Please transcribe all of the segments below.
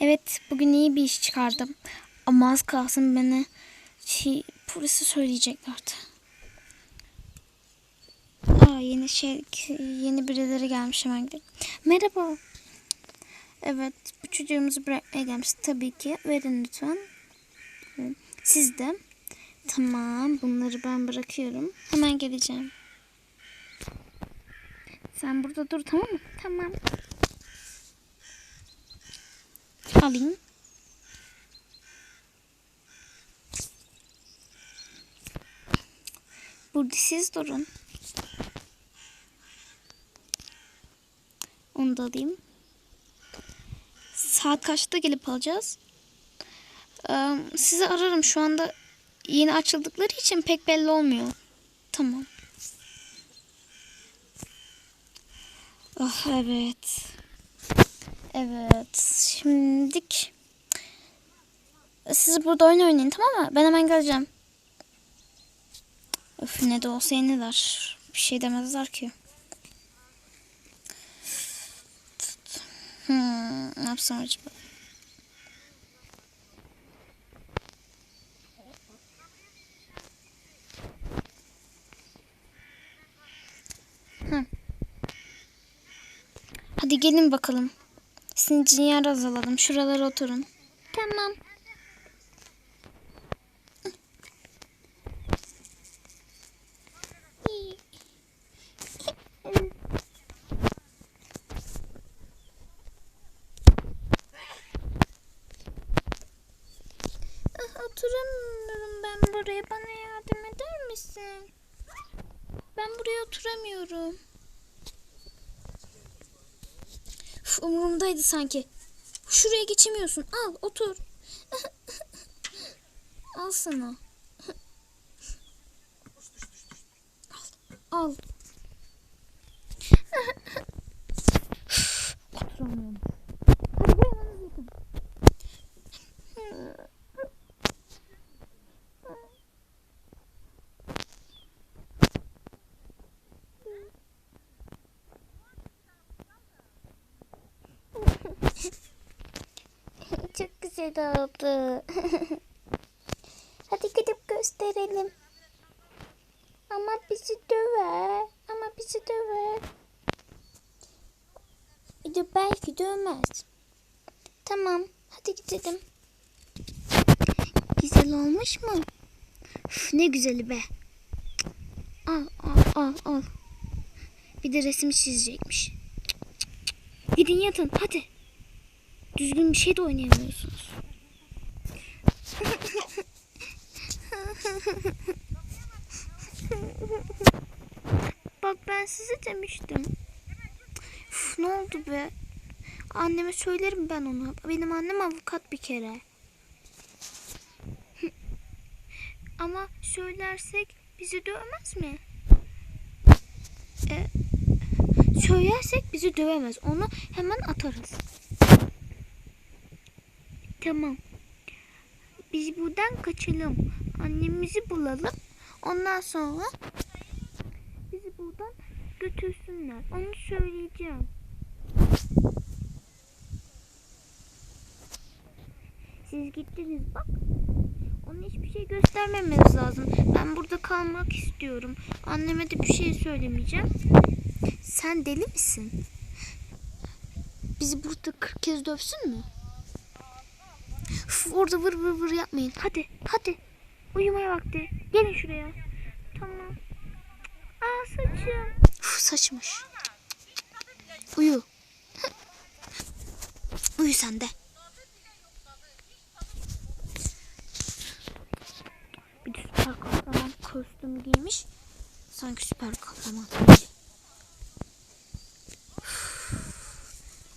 Evet bugün iyi bir iş çıkardım. Ama az kalsın beni şey, polise söyleyeceklerdi. Aa, yeni şey yeni birileri gelmiş hemen gidelim. Merhaba. Evet bu çocuğumuzu bırakmaya gelmiş. Tabii ki verin lütfen. Siz de. Tamam bunları ben bırakıyorum. Hemen geleceğim. Sen burada dur tamam mı? Tamam. Alayım. Burada siz durun. Onu da alayım. Saat kaçta gelip alacağız? Ee, sizi ararım şu anda yeni açıldıkları için pek belli olmuyor. Tamam. Ah evet. Evet. Şimdilik siz burada oyun oynayın tamam mı? Ben hemen geleceğim. Öf ne de olsa yeniler. Bir şey demezler ki. Hmm, ne yapsam acaba? Hı. Hadi gelin bakalım. Sizin yer azalalım. Şuralara oturun. Tamam. Ah, Oturamıyorum ben buraya. Bana yardım eder misin? Ben buraya oturamıyorum. Umurumdaydı sanki. Şuraya geçemiyorsun. Al otur. Al sana. Al. Al. Oturamıyorum. Hadi boyamanızı yapın. Oldu. Hadi gidip gösterelim. Ama bizi döver. Ama bizi döver. De belki dövmez. Tamam. Hadi gidelim. Güzel olmuş mu? Üf, ne güzeli be. Al al al al. Bir de resim çizecekmiş. Gidin yatın hadi. Düzgün bir şey de oynayamıyorsunuz. Bak ben size demiştim. Uf, ne oldu be? Anneme söylerim ben ona. Benim annem avukat bir kere. Ama söylersek bizi dövmez mi? E, söylersek bizi dövemez. Onu hemen atarız. Tamam. Biz buradan kaçalım. Annemizi bulalım. Ondan sonra bizi buradan götürsünler. Onu söyleyeceğim. Siz gittiniz bak. Ona hiçbir şey göstermemeniz lazım. Ben burada kalmak istiyorum. Anneme de bir şey söylemeyeceğim. Sen deli misin? Bizi burada 40 kez dövsün mü? Orada vır vır vır yapmayın. Hadi hadi. Uyumaya vakti. Gelin şuraya. Tamam. Aa saçım. Uf, saçmış. Uyu. Uyu sen de. Bir de süper kahraman kostümü giymiş. Sanki süper kahraman.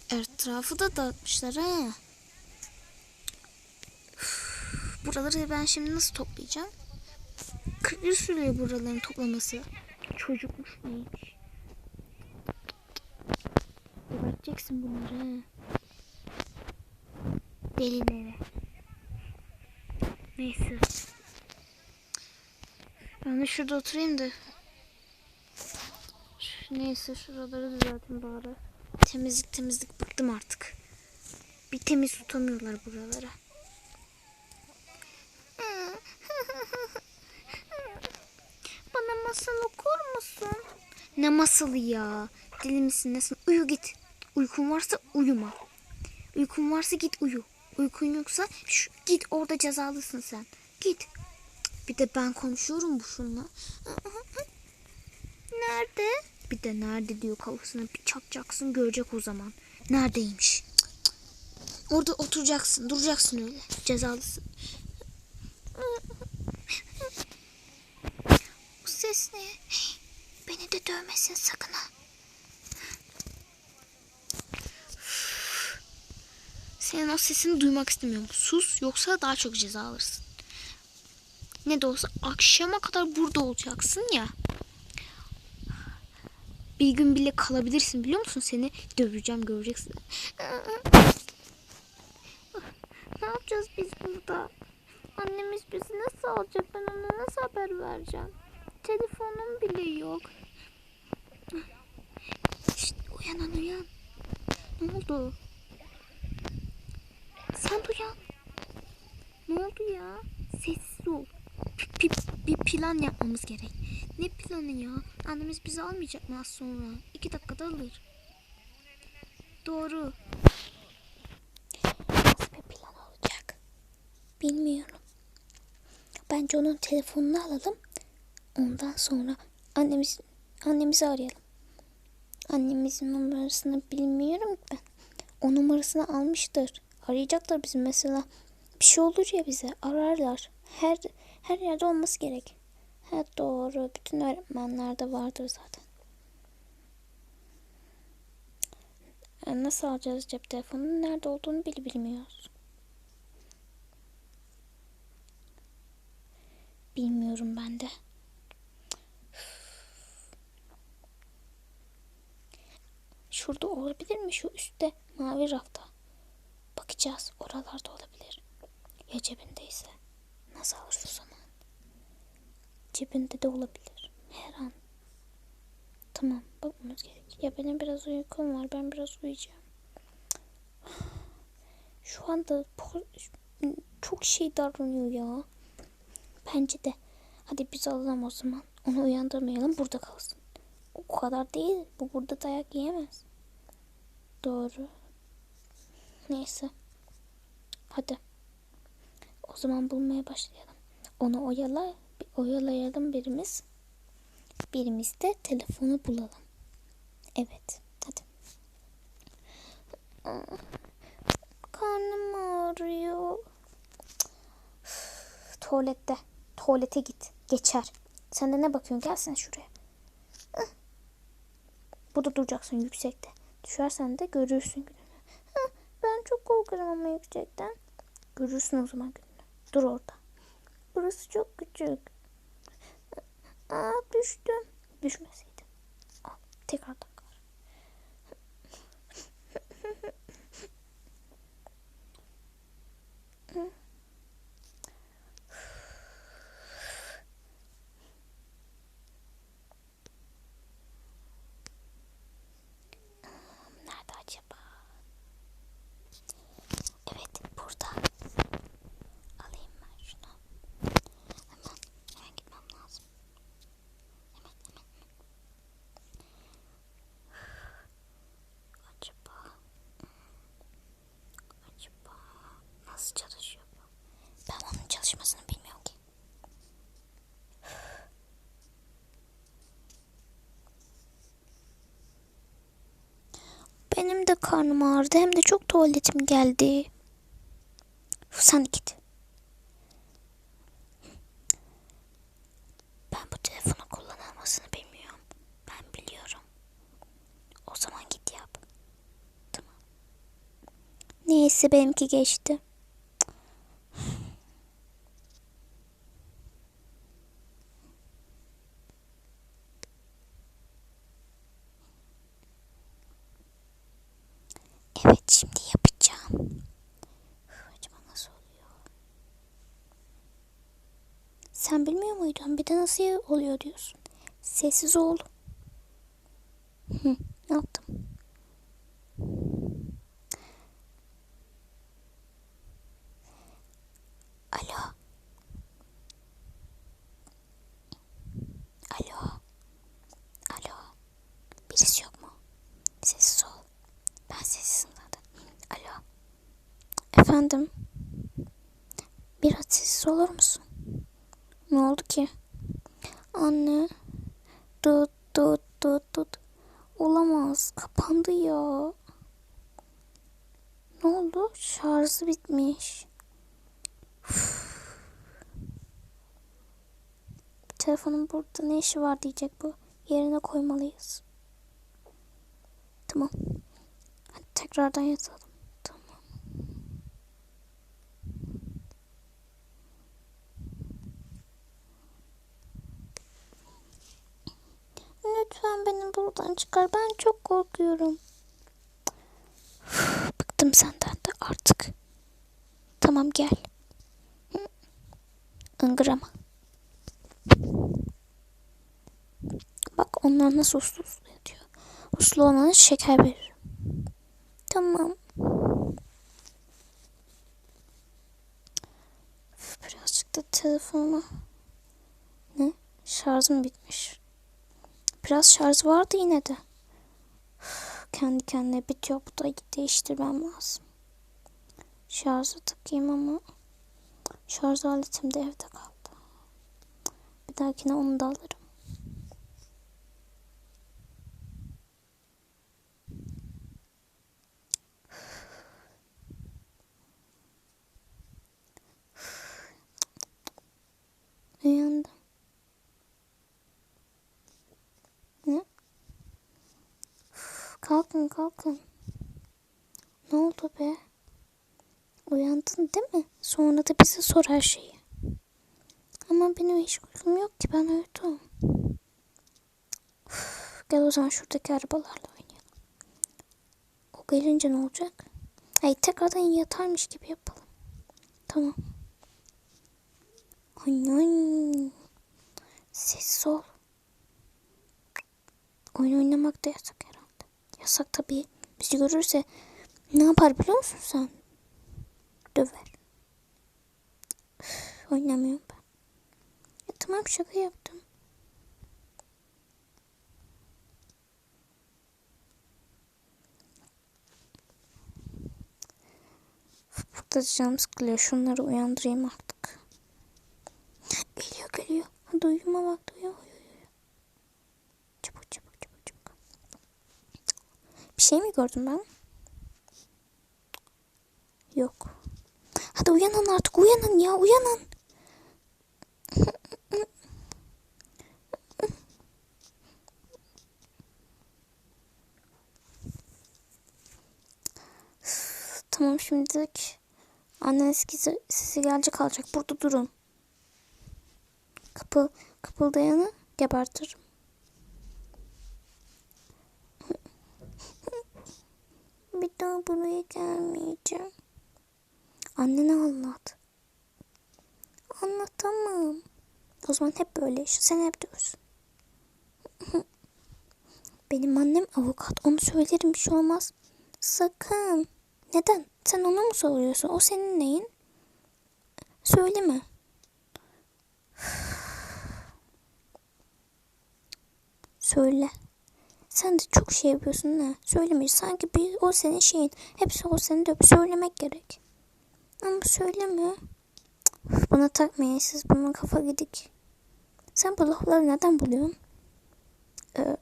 Etrafı da dağıtmışlar ha. Buraları ben şimdi nasıl toplayacağım? 40 yıl sürüyor buraların toplaması. Çocukmuş neymiş? Geberteceksin bunları. he. Delilere. Neyse. Ben de şurada oturayım da. Neyse şuraları düzelteyim bari. Temizlik temizlik bıktım artık. Bir temiz tutamıyorlar buralara. Bana masal okur musun? Ne masalı ya? Deli misin nesin? Uyu git. Uykun varsa uyuma. Uykun varsa git uyu. Uykun yoksa şu, git orada cezalısın sen. Git. Bir de ben konuşuyorum bu şunla. Nerede? Bir de nerede diyor kafasına bir çakacaksın görecek o zaman. Neredeymiş? Orada oturacaksın, duracaksın öyle. Cezalısın. Bu ses ne? Dövmesin sakın ha. Senin o sesini duymak istemiyorum. Sus yoksa daha çok ceza alırsın. Ne de olsa akşama kadar burada olacaksın ya. Bir gün bile kalabilirsin biliyor musun? Seni döveceğim göreceksin. Ne yapacağız biz burada? Annemiz bizi nasıl alacak? Ben ona nasıl haber vereceğim? Telefonum bile yok. Uyanan uyan. Ne oldu? Sen uyan. Ne oldu ya? Sessiz ol. Bir, bir plan yapmamız gerek. Ne planı ya? Annemiz bizi almayacak mı az sonra? İki dakikada alır. Doğru. Nasıl bir plan olacak? Bilmiyorum. Bence onun telefonunu alalım. Ondan sonra annemiz annemizi arayalım. Annemizin numarasını bilmiyorum ben. O numarasını almıştır. Arayacaklar bizi mesela. Bir şey olur ya bize ararlar. Her her yerde olması gerek. Ha doğru. Bütün öğretmenlerde vardır zaten. E, Nasıl alacağız cep telefonunu? Nerede olduğunu bile bilmiyoruz. Bilmiyorum ben de. Şurada olabilir mi? Şu üstte mavi rafta. Bakacağız. Oralarda olabilir. Ya cebindeyse? Nasıl alırız o zaman? Cebinde de olabilir. Her an. Tamam. Bakmamız gerek. Ya benim biraz uykum var. Ben biraz uyuyacağım. Şu anda çok şey davranıyor ya. Bence de. Hadi biz alalım o zaman. Onu uyandırmayalım. Burada kalsın. O kadar değil. Bu burada dayak yiyemez. Doğru. Neyse. Hadi. O zaman bulmaya başlayalım. Onu oyala, oyalayalım birimiz. Birimiz de telefonu bulalım. Evet. Hadi. Karnım ağrıyor. Tuvalette. Tuvalete git. Geçer. Sen de ne bakıyorsun? Gel sen şuraya. Burada duracaksın yüksekte. Düşersen de görürsün gününü. Ben çok korkarım ama yüksekten. Görürsün o zaman gününü. Dur orada. Burası çok küçük. Aa düştüm. Düşmeseydim. Al tekrardan kar. Nerede acaba? Evet burada. Alayım ben şunu. Hemen, hemen gitmem lazım. Hemen, hemen. Acaba, acaba nasıl çalışıyor bu? Ben onun çalışmasını bilmiyorum ki. Benim de karnım ağrıdı hem de çok tuvaletim geldi. Sen git. Ben bu telefonu kullanılmasını bilmiyorum. Ben biliyorum. O zaman git yap. Tamam. Neyse benimki geçti. nasıl oluyor diyorsun. Sessiz ol. Hı, yaptım. Alo. Alo. Alo. Birisi yok mu? Sessiz ol. Ben sessizim zaten. Alo. Efendim. Biraz sessiz olur musun? Ne oldu ki? Anne. Tut tut tut tut. Olamaz. Kapandı ya. Ne oldu? Şarjı bitmiş. Üf. Telefonun burada ne işi var diyecek bu. Yerine koymalıyız. Tamam. Hadi tekrardan yatalım. Lütfen beni buradan çıkar. Ben çok korkuyorum. Bıktım senden de artık. Tamam gel. Ingırama. Bak onlar nasıl uslu uslu yatıyor. Uslu olana şeker veririm. Tamam. Birazcık da telefonuma. Ne? Şarjım bitmiş. Biraz şarj vardı yine de. Kendi kendine bitiyor. Bu da değiştirmem lazım. Şarjı takayım ama şarj aletim de evde kaldı. Bir dahakine onu da alırım. Uyandım. Ne? Üf, Kalkın kalkın. Ne oldu be? Uyandın değil mi? Sonra da bize sor her şeyi. Ama benim hiç uykum yok ki ben uyudum. Gel o zaman şuradaki arabalarla oynayalım. O gelince ne olacak? Ay tekrardan yatarmış gibi yapalım. Tamam. Ay. Sessiz ol. Oyun oynamak da yasak. Yasak tabii. Bizi görürse ne yapar biliyor musun sen? Döver. Üf, oynamıyorum ben. Ya tamam şaka yaptım. Burada canım sıkılıyor. Şunları uyandırayım artık. Geliyor geliyor. Hadi uyuma vakti uyu Bir şey mi gördüm ben? Yok. Hadi uyanın artık uyanın ya uyanın. Tamam şimdilik anneniz sesi, sesi gelecek kalacak. Burada durun. Kıpıl, kıpıldayanı gebertirim. Bir daha buraya gelmeyeceğim. Annene anlat. Anlatamam. O zaman hep böyle yaşa. Sen hep diyorsun. Benim annem avukat. Onu söylerim bir şey olmaz. Sakın. Neden? Sen onu mu soruyorsun? O senin neyin? Söyleme. Söyle. Sen de çok şey yapıyorsun ne? Söylemiş. Sanki bir o senin şeyin. Hepsi o senin de söylemek gerek. Ama söyleme. Üf, Bana takmayın siz. Bana kafa gidik. Sen bu lafları neden buluyorsun? Ee,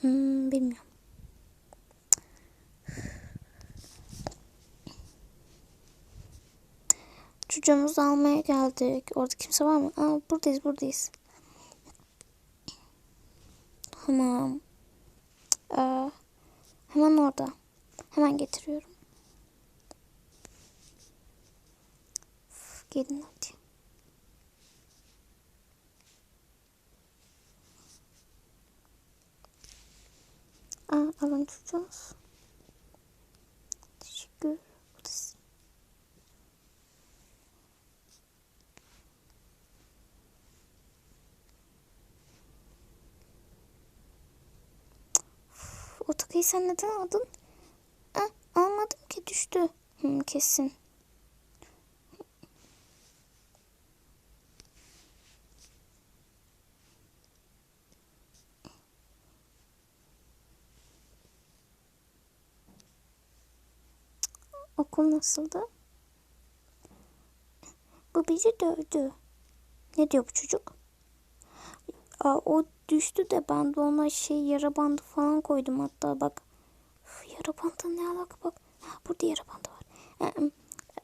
hmm, bilmiyorum. Çocuğumuzu almaya geldik. Orada kimse var mı? Aa, buradayız buradayız. Tamam. Ee, hemen orada. Hemen getiriyorum. Gelin hadi. Aa, alın çocuğunuz. Teşekkür. Bu da sizin. Takıyı sen neden aldın? Ha, almadım ki düştü. Hı, kesin. Okul nasıldı? Bu bizi dövdü. Ne diyor bu çocuk? Aa, o düştü de ben de ona şey yara bandı falan koydum hatta bak. Üf, yara bandı ne alaka bak. Ha, burada yara bandı var. Ee,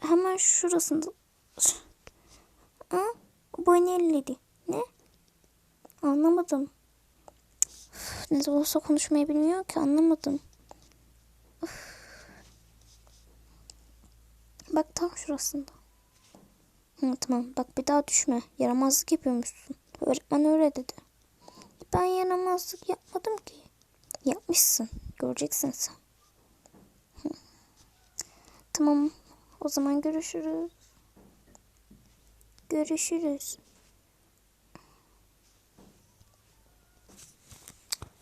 hemen şurasında. Ha? Bu beni elledi. Ne? Anlamadım. Üf, ne de olsa konuşmayı bilmiyor ki anlamadım. Üf. Bak tam şurasında. Hı, tamam bak bir daha düşme. Yaramazlık yapıyormuşsun. Öğretmen öyle dedi. Ben yaramazlık yapmadım ki. Yapmışsın. Göreceksin sen. Tamam. O zaman görüşürüz. Görüşürüz.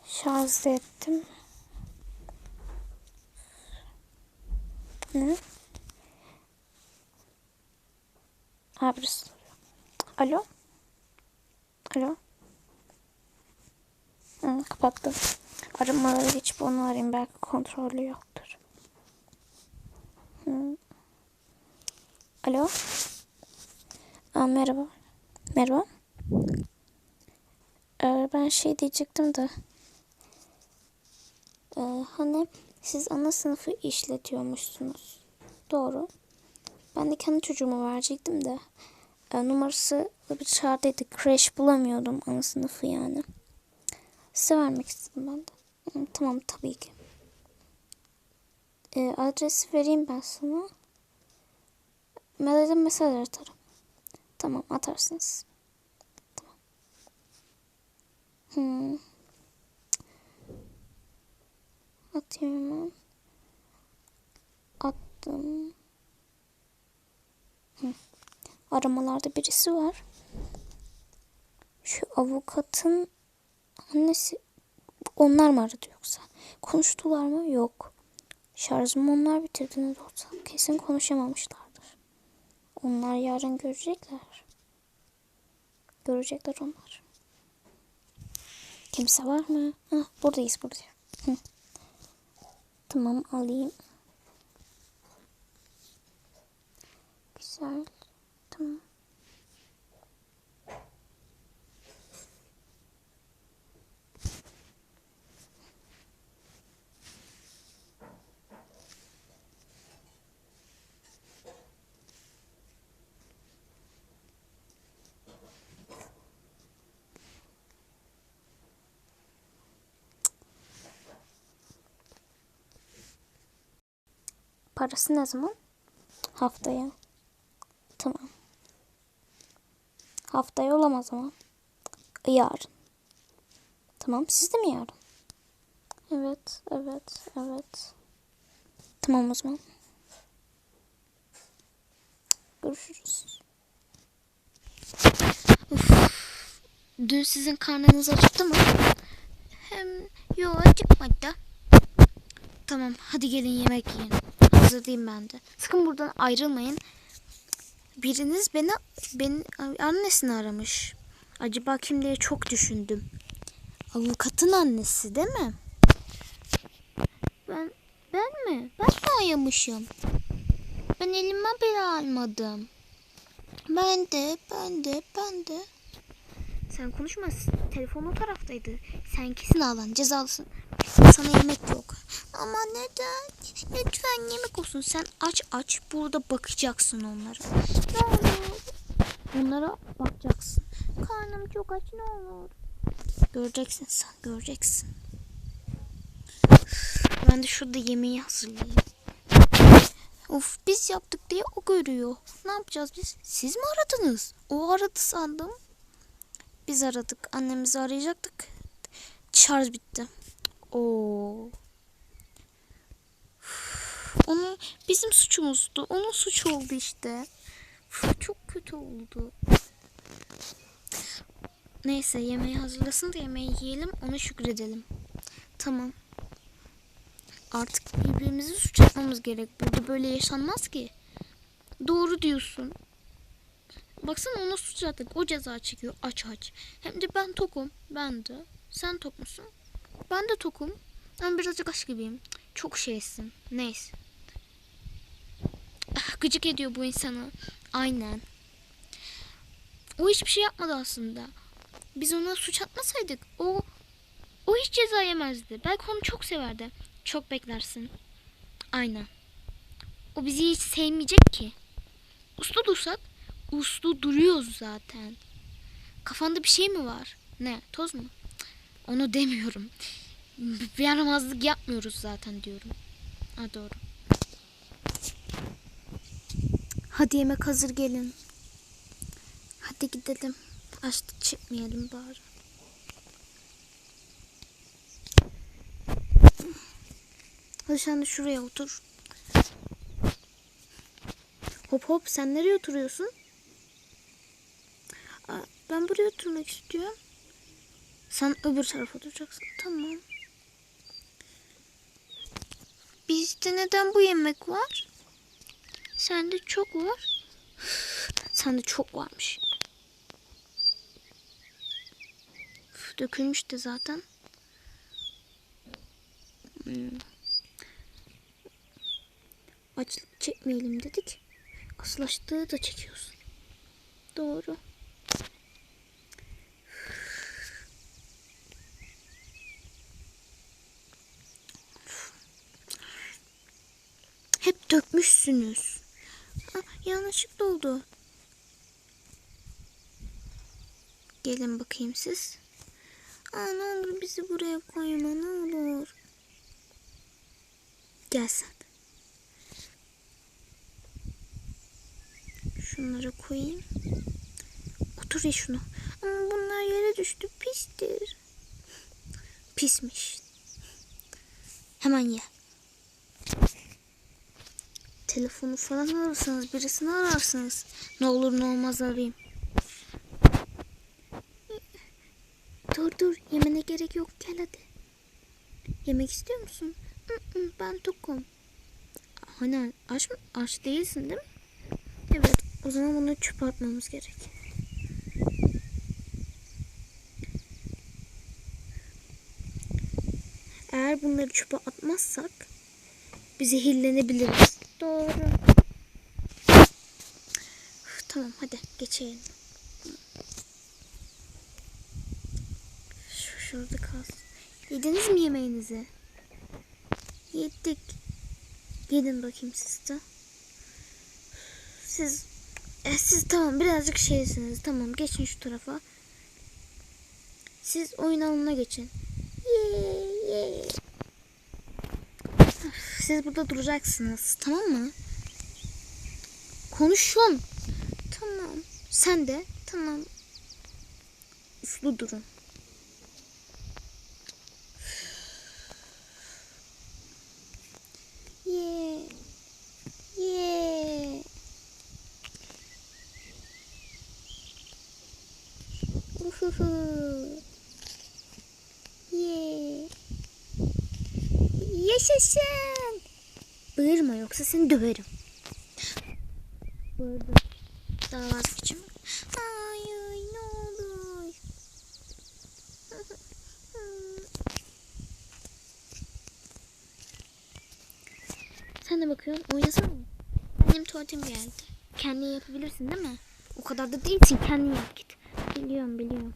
Şarj ettim. Ne? Ha soruyor. Alo? Alo? Hı, kapattım. Aramaları geçip onu arayayım. Belki kontrolü yoktur. Hı. Alo? Aa, merhaba. Merhaba. Ee, ben şey diyecektim de. Ee, hani siz ana sınıfı işletiyormuşsunuz. Doğru. Ben de kendi çocuğumu verecektim de. E, numarası bir çağırdaydı. Crash bulamıyordum ana sınıfı yani. Size vermek istedim ben de. Tamam tabii ki. E, adresi vereyim ben sana. Mailden mesaj atarım. Tamam atarsınız. Tamam. Hmm. Atıyorum hemen. Attım. Hı. Aramalarda birisi var. Şu avukatın annesi onlar mı aradı yoksa? Konuştular mı? Yok. Şarjımı onlar bitirdi ne de olsa. Kesin konuşamamışlardır. Onlar yarın görecekler. Görecekler onlar. Kimse var mı? Hah, buradayız buradayız. Hı. Tamam alayım. Güzel. Parası ne zaman? Haftaya. Tamam. Haftaya olamaz ama. Yarın. Tamam siz de mi yarın? Evet, evet, evet. Tamam o zaman. Görüşürüz. Dün sizin karnınız acıktı mı? Hem yok acıkmadı. Tamam hadi gelin yemek yiyin. Hazırlayayım ben de. Sakın buradan ayrılmayın. Biriniz beni, beni annesini aramış. Acaba kim diye çok düşündüm. Avukatın annesi değil mi? Ben ben mi? Ben mi ayamışım? Ben elime bile almadım. Ben de, ben de, ben de. Sen konuşma. Telefon o taraftaydı. Sen kesin ağlan. Cezalısın. Sana yemek yok. Ama neden? Lütfen yemek olsun. Sen aç aç. Burada bakacaksın onlara. Ne olur. Onlara bakacaksın. Karnım çok aç ne olur. Göreceksin sen. Göreceksin. Ben de şurada yemeği hazırlayayım. Of biz yaptık diye o görüyor. Ne yapacağız biz? Siz mi aradınız? O aradı sandım. Biz aradık. Annemizi arayacaktık. Şarj bitti. Oo. Onu bizim suçumuzdu. Onun suçu oldu işte. Uf, çok kötü oldu. Neyse yemeği hazırlasın da yemeği yiyelim ona şükredelim. Tamam. Artık birbirimizi suç atmamız gerek. Burada böyle yaşanmaz ki. Doğru diyorsun. Baksana ona suç attık. O ceza çekiyor aç aç. Hem de ben tokum. Ben de. Sen tok musun? Ben de tokum. Ben birazcık aç gibiyim. Çok şeysin. Neyse. gıcık ediyor bu insanı. Aynen. O hiçbir şey yapmadı aslında. Biz ona suç atmasaydık o o hiç ceza yemezdi. Belki onu çok severdi. Çok beklersin. Aynen. O bizi hiç sevmeyecek ki. Uslu dursak uslu duruyoruz zaten. Kafanda bir şey mi var? Ne? Toz mu? Onu demiyorum. Bir yaramazlık yapmıyoruz zaten diyorum. Ha doğru. Hadi yemek hazır gelin. Hadi gidelim. Açlık çekmeyelim bari. Hadi sen de şuraya otur. Hop hop sen nereye oturuyorsun? Ben buraya oturmak istiyorum. Sen öbür tarafa oturacaksın. Tamam. Bizde neden bu yemek var? Sende çok var. Sende çok varmış. Dökülmüş de zaten. Hmm. Açlık çekmeyelim dedik. Asıl açlığı da çekiyorsun. Doğru. Hep dökmüşsünüz. Ah, yanlışlıkla oldu. Gelin bakayım siz. Aa, ne olur bizi buraya koyma ne olur. Gel sen. Şunları koyayım. Otur ya şunu. Ama bunlar yere düştü pistir. Pismiş. Hemen ye. Telefonu falan ararsanız birisini ararsınız. Ne olur ne olmaz arayayım. Dur dur yemene gerek yok gel hadi. Yemek istiyor musun? Ben tokum. Hani aç mı? Aç değilsin değil mi? Evet o zaman bunu çöpe atmamız gerek. Eğer bunları çöpe atmazsak bir zehirlenebiliriz. Doğru. Tamam hadi geçelim. Şu şurada kalsın. Yediniz mi yemeğinizi? Yedik. Yedin bakayım siz de. Siz e, siz tamam birazcık şeysiniz. Tamam geçin şu tarafa. Siz oyun alanına geçin. Yee, yee. Siz burada duracaksınız. Tamam mı? Konuşun. Tamam. Sen de. Tamam. Uslu durun. Ye. Ye. Uhuhu. Ye. Yaşasın. Bağırma yoksa seni döverim. Bağırdım. Daha vazgeçemem. Ay ay ne olur. Sen de bakıyorsun oynasana. Benim tuvaletim geldi. Kendin yapabilirsin değil mi? O kadar da değilsin kendin yap git. Biliyorum biliyorum.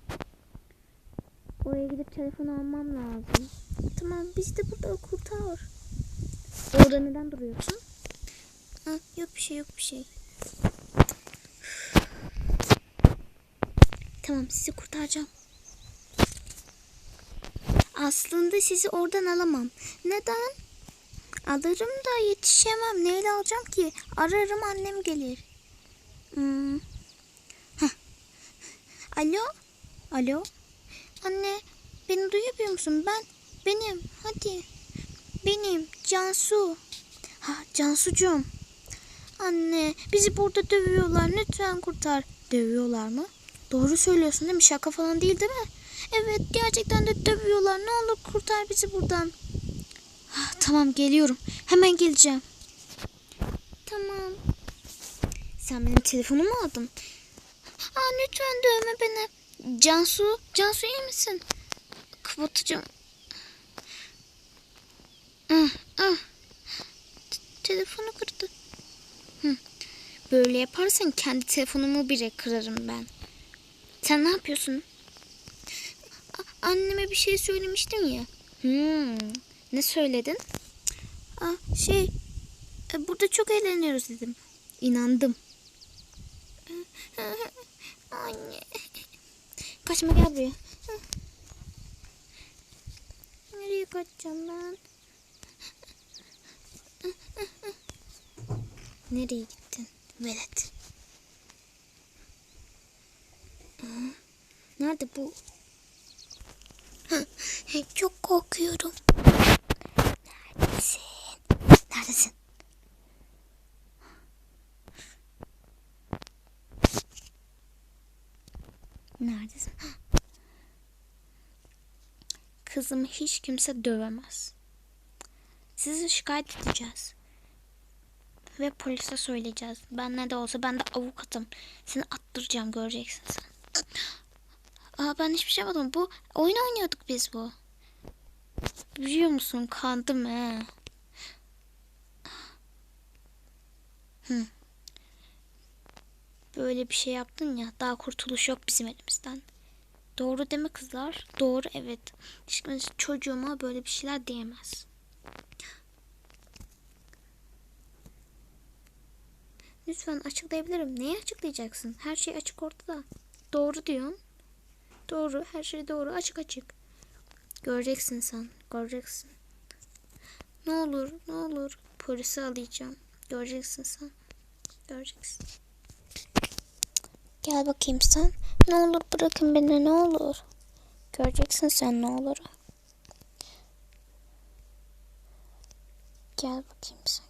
Oraya gidip telefonu almam lazım. Tamam biz de burada kurtar. Orada neden duruyorsun? Ha, yok bir şey yok bir şey. Tamam sizi kurtaracağım. Aslında sizi oradan alamam. Neden? Alırım da yetişemem. Neyle alacağım ki? Ararım annem gelir. Hmm. Alo? Alo? Anne beni duyabiliyor musun? Ben benim. Hadi. Benim Cansu. Ha Cansucuğum. Anne bizi burada dövüyorlar. Lütfen kurtar. Dövüyorlar mı? Doğru söylüyorsun değil mi? Şaka falan değil değil mi? Evet gerçekten de dövüyorlar. Ne olur kurtar bizi buradan. Ah, tamam geliyorum. Hemen geleceğim. Tamam. Sen benim telefonumu aldın. Aa, lütfen dövme beni. Cansu, Cansu iyi misin? Kapatacağım. Ah, ah. Telefonu kırdı. Hı. Böyle yaparsan kendi telefonumu bile kırarım ben. Sen ne yapıyorsun? Anneme bir şey söylemiştim ya. Hmm, ne söyledin? Aa, şey, e, burada çok eğleniyoruz dedim. İnandım. Anne. Kaçma gel buraya. Nereye kaçacağım ben? Nereye gittin? Velet. Nerede bu? Çok korkuyorum. Neredesin? Neredesin? Neredesin? Kızımı hiç kimse dövemez. Sizi şikayet edeceğiz. Ve polise söyleyeceğiz. Ben ne de olsa ben de avukatım. Seni attıracağım göreceksin sen. Aa ben hiçbir şey yapmadım. Bu oyun oynuyorduk biz bu. Biliyor musun kandım he. Böyle bir şey yaptın ya daha kurtuluş yok bizim elimizden. Doğru mi kızlar? Doğru evet. Çocuğuma böyle bir şeyler diyemez. Lütfen açıklayabilirim. Neyi açıklayacaksın? Her şey açık ortada. Doğru diyorsun. Doğru. Her şey doğru. Açık açık. Göreceksin sen. Göreceksin. Ne olur. Ne olur. Polisi arayacağım. Göreceksin sen. Göreceksin. Gel bakayım sen. Ne olur bırakın beni ne olur. Göreceksin sen ne olur. Gel bakayım sen.